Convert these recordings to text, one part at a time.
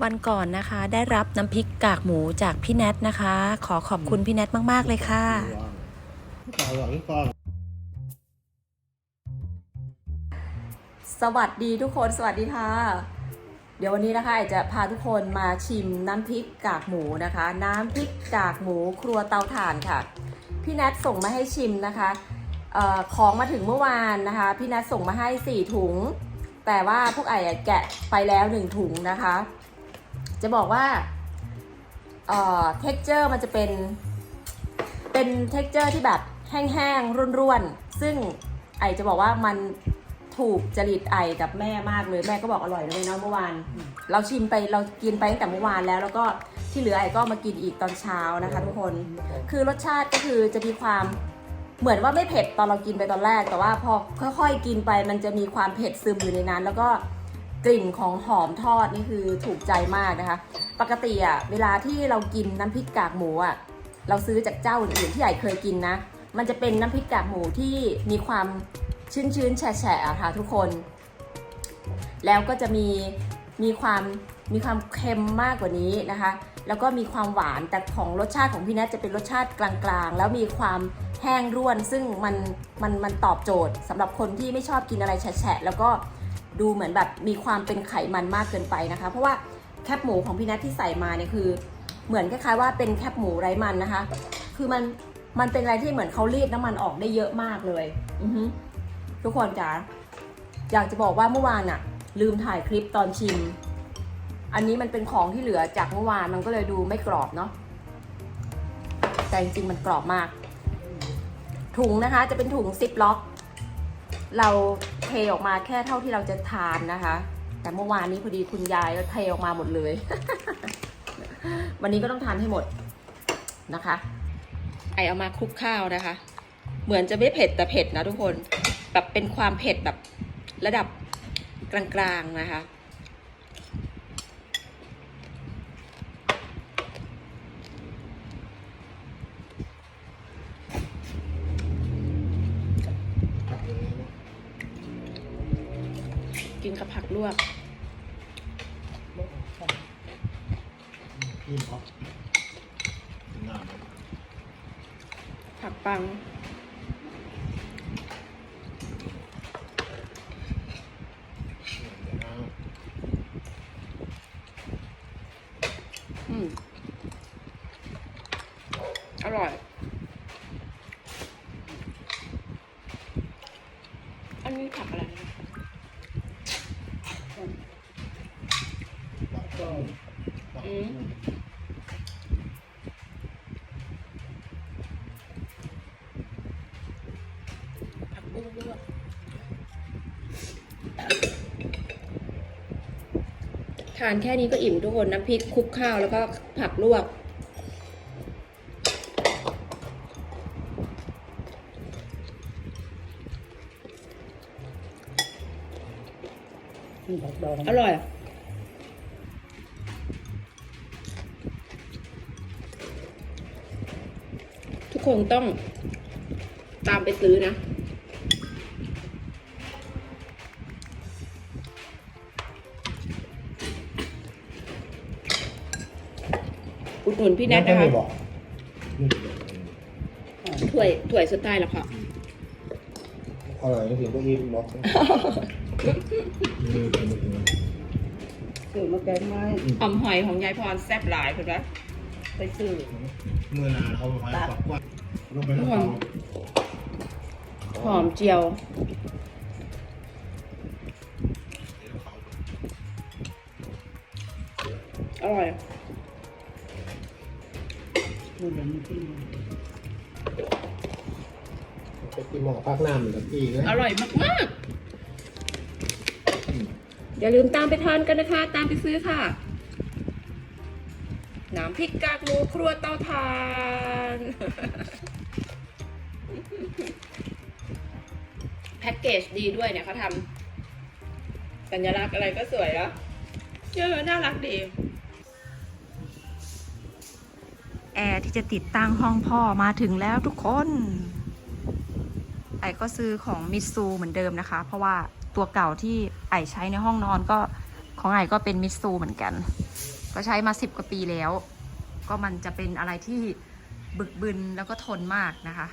วันก่อนนะคะ ได้รับน้ำพริกกากหมูจากพี่แนทนะคะ ขอขอบคุณพี่แนทมากๆเลยค่ะต่อหลังก่อนสวัสดีทุกคนสวัสดีค่ะ เดี๋ยววันนี้นะคะไอจะพาทุกคนมาชิมน้ำพริกกากหมูนะคะ น้ำพริกกากหมูครัวเตาถ่านค่ะ พี่แนทส่งมาให้ชิมนะคะเออของมาถึงเมื่อวานนะคะ พี่แนทส่งมาให้ 4 ถุง แต่ว่าพวกไออะแกะไปแล้ว 1 ถุงนะคะ จะบอกว่าเอ่อ texture มันจะเป็น เป็น texture ที่แบบแห้งๆ ร่วนๆ ซึ่งไอจะบอกว่ามันถูกจริตไอกับแม่มากเลยแม่ก็บอกอร่อยเลยเนาะเมื่อวาน เราชิมไปเรากินไปตั้งแต่เมื่อวานแล้ว แล้วก็ที่เหลือไอก็มากินอีกตอนเช้านะคะ ทุกคน คือรสชาติก็คือจะมีความเหมือนว่าไม่เผ็ดตอนเรากินไปตอนแรก แต่ว่าพอค่อยๆ กินไปมันจะมีความเผ็ดซึมอยู่ในนั้น แล้วก็ กลิ่นของหอมทอดนี่คือถูกใจมากนะคะ ปกติอะเวลาที่เรากินน้ำพริกกากหมูอะเราซื้อจากเจ้าอื่นๆที่ใหญ่เคยกินนะ มันจะเป็นน้ำพริกกากหมูที่มีความชื้นๆแฉะๆอะค่ะทุกคน แล้วก็จะมีมีความมีความเค็มมากกว่านี้นะคะ แล้วก็มีความหวานแต่ของรสชาติของพี่แนทจะเป็นรสชาติกลางๆ แล้วมีความแห้งร่วน ซึ่งมันมันมันตอบโจทย์สำหรับคนที่ไม่ชอบกินอะไรแฉะแล้วก็ ดูเหมือนแบบมีความเป็นไขมันมากเกินไปนะคะ เพราะว่าแคบหมูของพี่แนทที่ใส่มาเนี่ยคือ เหมือนคล้ายๆว่าเป็นแคบหมูไร้มันนะคะ คือมันมันเป็นอะไรที่เหมือนเขารีดน้ำมันออกได้เยอะมากเลย อือฮึทุกคนจ๋าอยากจะบอกว่าเมื่อวานอะลืมถ่ายคลิปตอนชิม อันนี้มันเป็นของที่เหลือจากเมื่อวานมันก็เลยดูไม่กรอบเนาะแต่จริงๆมันกรอบมาก ถุงนะคะจะเป็นถุงซิปล็อก เราเทออกมาแค่เท่าที่เราจะทานนะคะ แต่เมื่อวานนี้พอดีคุณยายก็เทออกมาหมดเลย วันนี้ก็ต้องทานให้หมดนะคะ ไอเอามาคลุกข้าวนะคะ เหมือนจะไม่เผ็ดแต่เผ็ดนะทุกคน แบบเป็นความเผ็ดแบบระดับกลางๆนะคะ กินกับผักลวกพี่ท็อปงานผักปัง อืม อร่อย อันนี้ผักอะไรนะอืม ผักบุ้งด้วยทานแค่นี้ก็อิ่มทุกคนน้ำพริกคลุกข้าวแล้วก็ผักลวกอร่อย ทุกคนต้องตามไปซื้อนะ อุดหนุนพี่แนทนะคะบอกถ้วยถ้วยสุดท้ายแล้วค่ะอร่อยถึงก็อิ่มบอกสื่อมาแกงไม้หอมหอยของยายพรแซ่บหลายคุณวะไปซื้อเมื่อนานเขาไว้ฝักว่าลงไปแล้วหอมเจียวอร่อย มือเดี๋ยวมันขึ้นไปกินหมอพักน้ำเหมือนกับพี่นะอร่อยมากๆ อย่าลืมตามไปทานกันนะคะ ตามไปซื้อค่ะ น้ำพริกกากหมูครัวเตาถ่านแพ็กเกจดีด้วยเนี่ยเขาทำสัญลักษณ์อะไรก็สวยแล้วเยอะน่ารักดี แอร์ที่จะติดตั้งห้องพ่อมาถึงแล้วทุกคนไอก็ซื้อของมิตซูเหมือนเดิมนะคะ เพราะว่าตัวเก่าที่ไอใช้ในห้องนอนก็ของไอก็เป็นมิตซูเหมือนกัน ก็ใช้มาสิบกว่าปีแล้ว ก็มันจะเป็นอะไรที่บึกบึนแล้วก็ทนมากนะคะ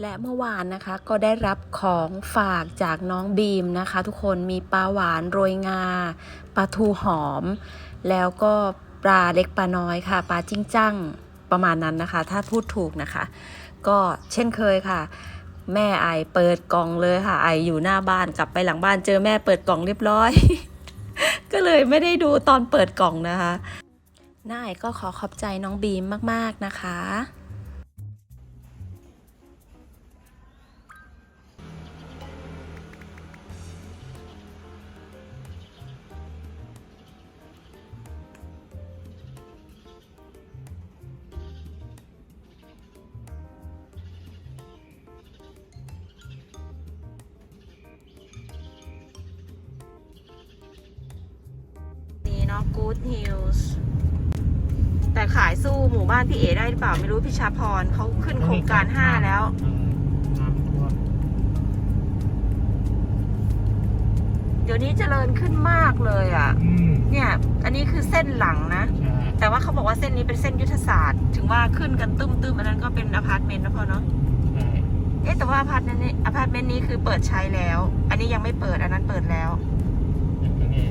และเมื่อวานนะคะก็ได้รับของฝากจากน้องบีมนะคะ ทุกคนมีปลาหวานโรยงาปลาทูหอม แล้วก็ปลาเล็กปลาน้อยค่ะปลาจิ้งจั่งประมาณนั้นนะคะ ถ้าพูดถูกนะคะ ก็เช่นเคยค่ะ แม่ไอเปิดกล่องเลยค่ะ ไออยู่หน้าบ้านกลับไปหลังบ้านเจอแม่เปิดกล่องเรียบร้อย ก็เลยไม่ได้ดูตอนเปิดกล่องนะคะหน้าไอก็ขอขอบใจน้องบีมมากๆนะคะ พิชาพรเขาขึ้นโครงการ5แล้ว เดี๋ยวนี้เจริญขึ้นมากเลยอะอืมเนี่ย อันนี้คือเส้นหลังนะใช่แต่ว่าเขาบอกว่าเส้นนี้เป็นเส้นยุทธศาสตร์ ถึงว่าขึ้นกันตึ้มๆอันนั้นก็เป็นอพาร์ตเมนต์นะพ่อเนาะใช่เอ๊ะแต่ว่าอพาร์ตเมนต์นี้อพาร์ตเมนต์นี้คือเปิดใช้แล้ว อันนี้ยังไม่เปิดอันนั้นเปิดแล้ว อย่างนี้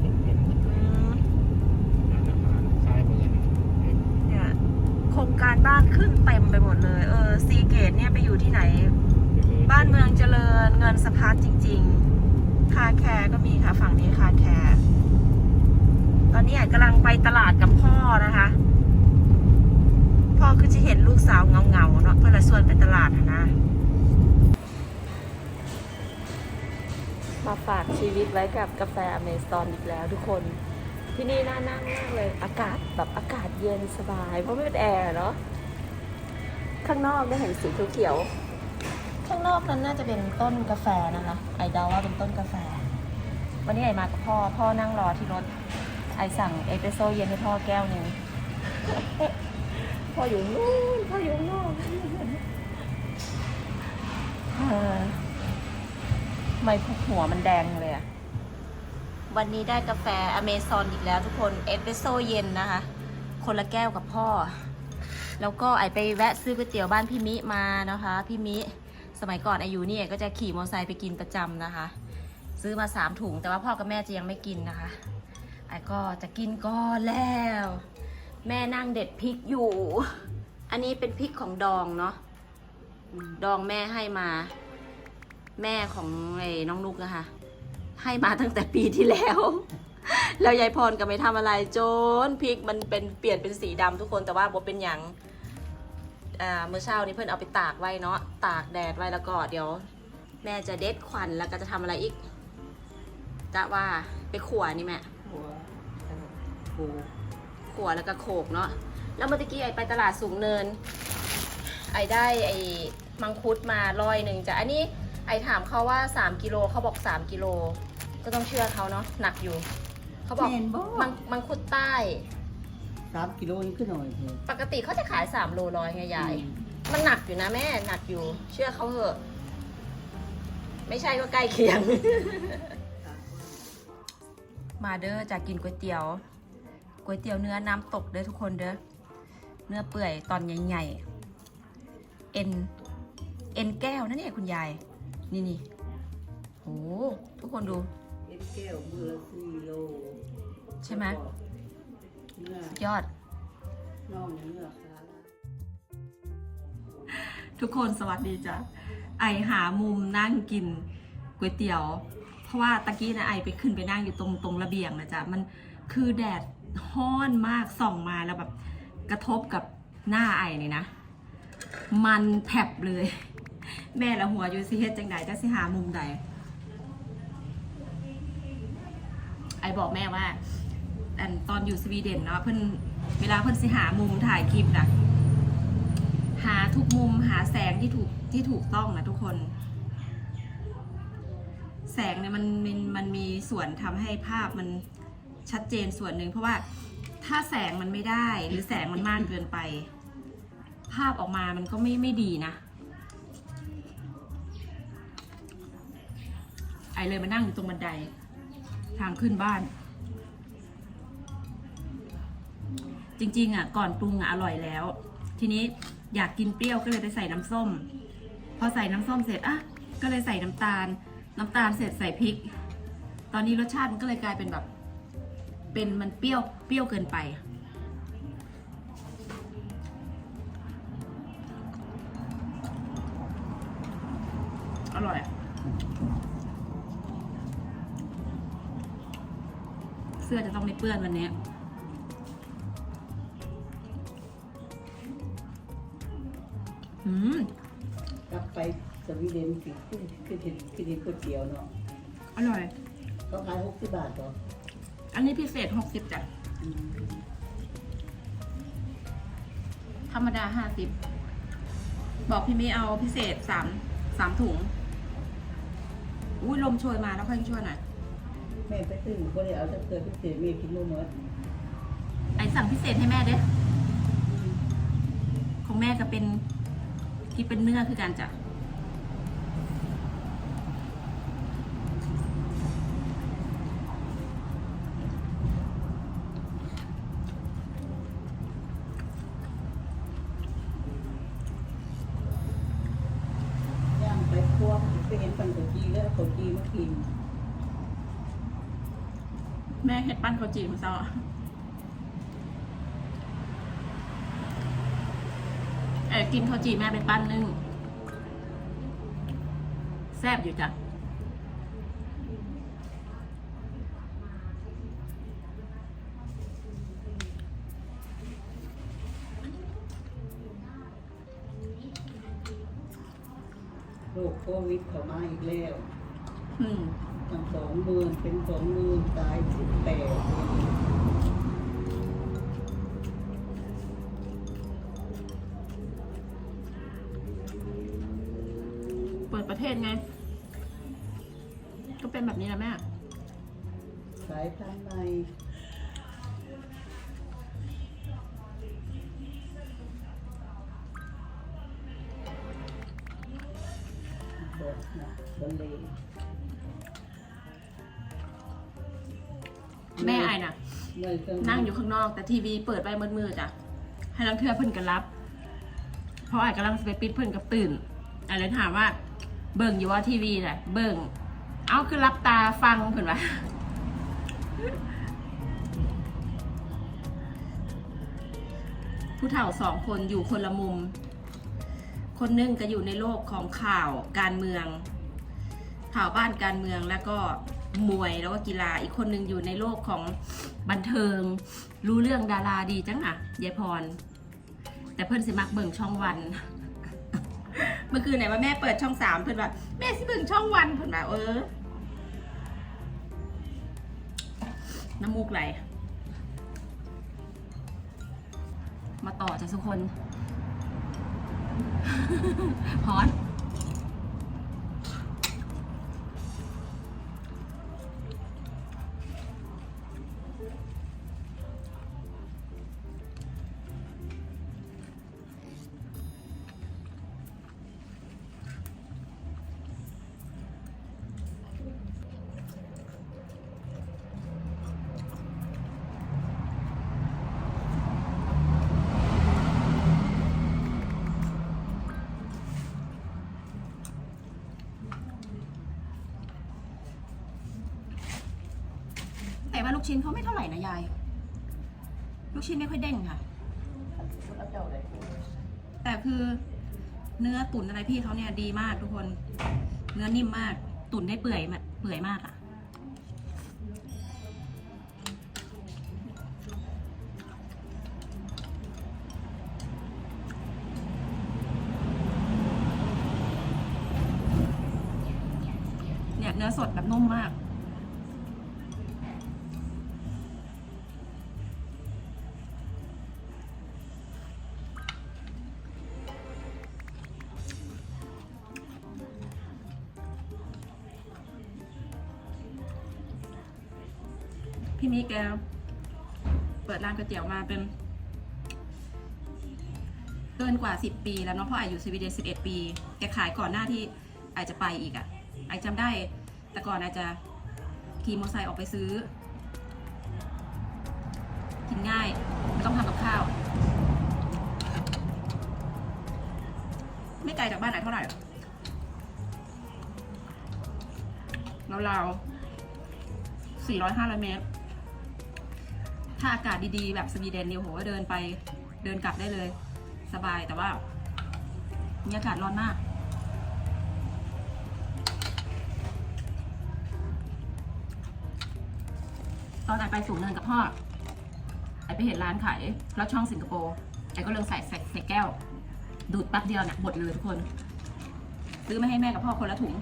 เป็นเป็น อืม ร้านอาหารซ้ายมือ เนี่ยโครง การบ้านขึ้นเต็มไปหมดเลย เออซีเกตเนี่ยไปอยู่ที่ไหน บ้านเมืองเจริญเงินสะพัดจริง ๆ คาแคร์ก็มีค่ะ ฝั่งนี้คาแคร์ตอนนี้อะกำลังไปตลาดกับพ่อนะคะ พ่อคือจะเห็นลูกสาวเงาๆเนาะเพื่อนละส่วนไปตลาดนะมาฝากชีวิตไว้กับกาแฟอเมซอนอีกแล้วทุกคน ที่นี่น่านั่งมากเลย อากาศแบบอากาศเย็นสบาย เพราะไม่เป็นแอร์เนาะ ข้างนอกได้เห็นสีเขียวข้างนอกนั้นน่าจะเป็นต้นกาแฟนะคะ ไอเดาว่าเป็นต้นกาแฟ วันนี้ไอมากับพ่อ พ่อนั่งรอที่รถ ไอสั่งเอสเปรสโซ่เย็นให้พ่อแก้วหนึ่งพ่ออยู่นู่น พ่ออยู่นู่นเออทำไมหัวมันแดงเลยอะ วันนี้ได้กาแฟอเมซอนอีกแล้วทุกคนเอสเปรสโซ่เย็นนะคะ คนละแก้วกับพ่อ แล้วก็ไอไปแวะซื้อก๋วยเตี๋ยวบ้านพี่มิมานะคะพี่มิสมัยก่อนอายุนี่ก็จะขี่มอเตอร์ไซค์ไปกินประจำนะคะ ซื้อมาสามถุง แต่ว่าพ่อกับแม่จะยังไม่กินนะคะไอก็จะกินก่อนแล้ว แม่นั่งเด็ดพริกอยู่ อันนี้เป็นพริกของดองเนาะดองแม่ให้มา แม่ของไอ้น้องนุกนะคะ ให้มาตั้งแต่ปีที่แล้ว แล้วยายพรก็ไม่ทำอะไรโจนพริกมันเป็นเปลี่ยนเป็นสีดำทุกคนแต่ว่าบ่เป็นหยังอ่าเมื่อเช้านี้เพื่อนเอาไปตากไว้เนาะตากแดดไว้แล้วก็เดี๋ยว แม่จะเด็ดควันแล้วก็จะทำอะไรอีกจะว่าไปขั่วนี่แม่ๆหัวโอ้ขั่วแล้วก็โขกเนาะแล้วเมื่อกี้ไอไปตลาดสูงเนิน ไอได้ไอมังคุดมาร้อยหนึ่งจ้ะอันนี้ ไอถามเขาว่า 3กิโลเขาบอก 3กิโลก็ต้องเชื่อเขาเนาะหนักอยู่ เขาบอกแม่นบ่ มังมังคุดใต้ สามกิโลนี่ขึ้นหน่อยเถอะปกติเขาจะขาย3โลร้อยไงยายมันหนักอยู่นะแม่ หนักอยู่ เชื่อเขาเถอะ ไม่ใช่ก็ใกล้เคียง มาเด้อจากกินก๋วยเตี๋ยวก๋วยเตี๋ยวเนื้อน้ำตกเด้อทุกคนเด้อเนื้อเปื่อยตอนใหญ่ๆเอ็นเอ็นแก้วนั่นเนี่ยคุณยาย นี่นี่โหทุกคนดูเอ็นแก้วมือละสี่โลใช่ไหม เนื้อยอด น่องเนื้อขาละทุกคนสวัสดีจ้ะไอหามุมนั่งกินก๋วยเตี๋ยว เพราะว่าตะกี้นะไอไปขึ้นไปนั่งอยู่ตรงตรงระเบียงนะจ๊ะมันคือแดดฮ้อนมากส่องมาแล้วแบบกระทบกับหน้าไอนี่นะ มันแผบเลย แม่ละหัวอยู่สิเฮ็ดจังไดจะสิหามุมใดไอบอกแม่ว่าอันตอนอยู่สวีเดนเนาะเพิ่นเวลาเพิ่นสิหามุมถ่ายคลิปนะหาทุกมุมหาแสงที่ถูกที่ถูกต้องนะทุกคน แสงเนี่ยมันมันมันมีส่วนทำให้ภาพมันชัดเจนส่วนหนึ่งเพราะว่าถ้าแสงมันไม่ได้หรือแสงมันมากเกินไป ภาพออกมามันก็ไม่ไม่ดีนะ ไอเลยมานั่งอยู่ตรงบันได ทางขึ้นบ้าน จริง ๆ อะ ก่อนปรุงอะอร่อยแล้ว ทีนี้อยากกินเปรี้ยวก็เลยไปใส่น้ำส้ม พอใส่น้ำส้มเสร็จอะก็เลยใส่น้ำตาล น้ำตาลเสร็จใส่พริก ตอนนี้รสชาติมันก็เลยกลายเป็นแบบ เป็นมันเปรี้ยวเปรี้ยวเกินไป ไม่เปื้อนวันนี้อืมกลับไปสวีเดนสิขึ้นขึ้นเห็นขึ้นเห็นก๋วยเตี๋ยวเนาะอร่อย เขาขายหกสิบบาทเหรออันนี้พิเศษหกสิบจ้ะ อืมธรรมดาห้าสิบ บอกพี่เมย์เอาพิเศษสามสามถุง อุ้ยลมโชยมาแล้วค่อยช่วยหน่อย แม่ไปซื้อก็เลยเอาจะเกิดพิเศษแม่กินนู่นเนาะไอสั่งพิเศษให้แม่เด้อของแม่ก็เป็นที่เป็นเนื้อคือการจ้ะย่างไปครัวไปเห็นปันก๋วยจีแล้วก๋วยจีมากิน แม่เห็ดปั้นข้าวจี่มาซะเออกินข้าวจี่แม่เป็นปั้นนึ่งแซ่บอยู่จ้ะโรคโควิดเข้ามาอีกแล้ว อืม ตั้งสองหมื่นเป็นสองหมื่นตายสิบแปดเปิดประเทศไง ก็เป็นแบบนี้นะแม่ สายพันธุ์ใหม่ เมื่อเครื่องนั่งอยู่ข้างนอก แต่ทีวีเปิดไปมืดๆจ้ะให้ลังเทือเพิ่นกันรับ เพราะไอ้กำลังสไปปิดเพิ่นกับตื่นไอ้เลยถามว่า เบิ่งอยู่ว่าทีวีแหละเบิ่งเอาคือรับตาฟังเพิ่นว่าผู้เฒ่าสองคนอยู่คนละมุม คนหนึงก็อยู่ในโลกของข่าวการเมือง ข่าวบ้านการเมืองแล้วก็ มวยแล้วก็กีฬาอีกคนนึงอยู่ในโลกของบันเทิง รู้เรื่องดาราดีจังอะยายพร แต่เพื่อนสิมักเบิ่งช่องวัน เมื่อคืนไหนว่าแม่เปิดช่องสามเพื่อนว่าแม่สิเบิ่งช่องวันเพื่อนว่าเออน้ำมูกไหล มาต่อจ้ะทุกคนฮอน ว่าลูกชิ้นเขาไม่เท่าไหร่นะยาย ลูกชิ้นไม่ค่อยเด้งค่ะ แต่คือเนื้อตุ๋นอะไรพี่เขาเนี่ยดีมากทุกคน เนื้อนิ่มมาก ตุ๋นได้เปื่อยมาเปื่อยมากอะ่ะ เนี่ยเนื้อสดแบบนุ่มมาก แกเปิดร้านก๋วยเตี๋ยวมาเป็น เกินกว่า 10 ปีแล้วเนาะเพราะไออยู่สวีเดน11 ปี แกขายก่อนหน้าที่ไอจะไปอีกอะ่ะไอจำได้ แต่ก่อนไอจะขี่มอเตอร์ไซค์ออกไปซื้อ กินง่ายไม่ต้องทำกับข้าว ไม่ไกลจากบ้านไหนเท่าไหร่ราวๆ400 500 เมตร ถ้าอากาศดีๆ แบบสวีเดนเนี่ยโหเดินไปเดินกลับได้เลย สบายแต่ว่ามีอากาศร้อนมาก ตอนไอไปสูงเนินกับพ่อไอไปเห็นร้านขายแล้วช่องสิงคโปร์ไอก็เลยใส่ใส่ใส่แก้ว ดูดแป๊บเดียวเนี่ยหมดเลยทุกคน ซื้อมาให้แม่กับพ่อคนละถุง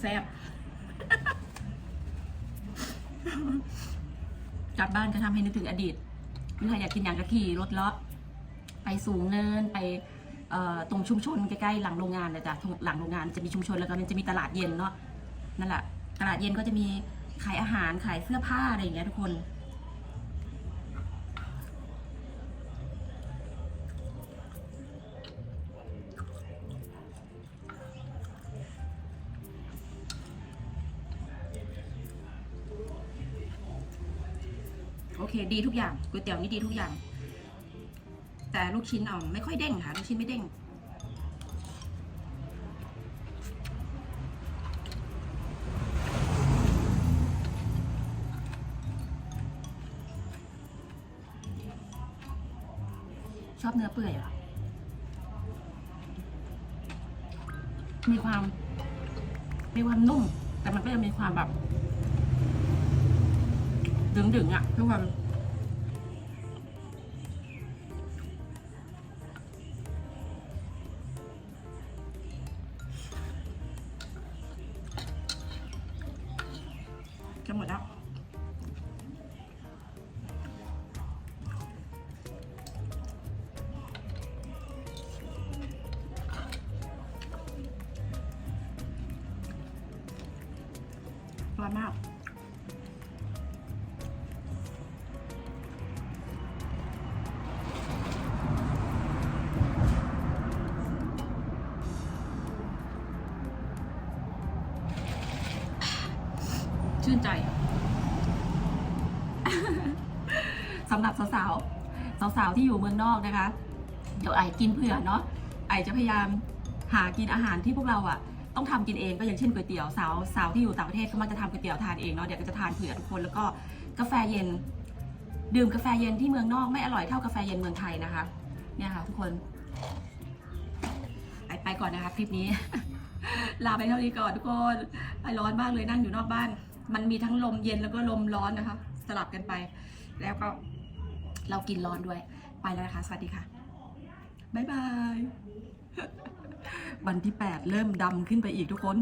แซ่บ กลับบ้านก็ทำให้นึกถึง อดีตมีใครอยากกินอย่างกะขี่รถเลาะไปสูงเนินไปตรงชุมชนใกล้ๆหลังโรงงานเลยจ้ะหลังโรงงานจะมีชุมชนแล้วก็มันจะมีตลาดเย็นเนาะนั่นแหละตลาดเย็นก็จะมีขายอาหารขายเสื้อผ้าอะไรอย่างเงี้ยทุกคน เคดีทุกอย่างก๋วยเตี๋ยวนี่ดีทุกอย่าง แต่ลูกชิ้นเอาไม่ค่อยเด้งค่ะลูกชิ้นไม่เด้งชอบเนื้อเปื่อยเหรอมีความ มีความนุ่ม แต่มันก็ยังมีความแบบ ดึงๆอะทุกคน ร้อนมาก ชื่นใจ สำหรับสาวๆ สาวๆ ที่อยู่เมืองนอกนะคะ เดี๋ยวไอกินเผื่อเนาะ ไอจะพยายามหากินอาหารที่พวกเราอะ ต้องทำกินเองก็อย่างเช่นก๋วยเตี๋ยวสาวสาวที่อยู่ต่างประเทศก็มักจะทำก๋วยเตี๋ยวทานเองเนาะเดี๋ยวก็จะทานเผื่อทุกคนแล้วก็กาแฟเย็น ดื่มกาแฟเย็นที่เมืองนอกไม่อร่อยเท่ากาแฟเย็นเมืองไทยนะคะ เนี่ยค่ะทุกคน ไปไปก่อนนะคะคลิปนี้ ลาไปเท่านี้ก่อนทุกคนไปร้อนมากเลยนั่งอยู่นอกบ้าน มันมีทั้งลมเย็นแล้วก็ลมร้อนนะคะ สลับกันไป แล้วก็เรากินร้อนด้วยไปแล้วนะคะ สวัสดีค่ะบ๊ายบาย วันที่ 8 เริ่มดำขึ้นไปอีกทุกคน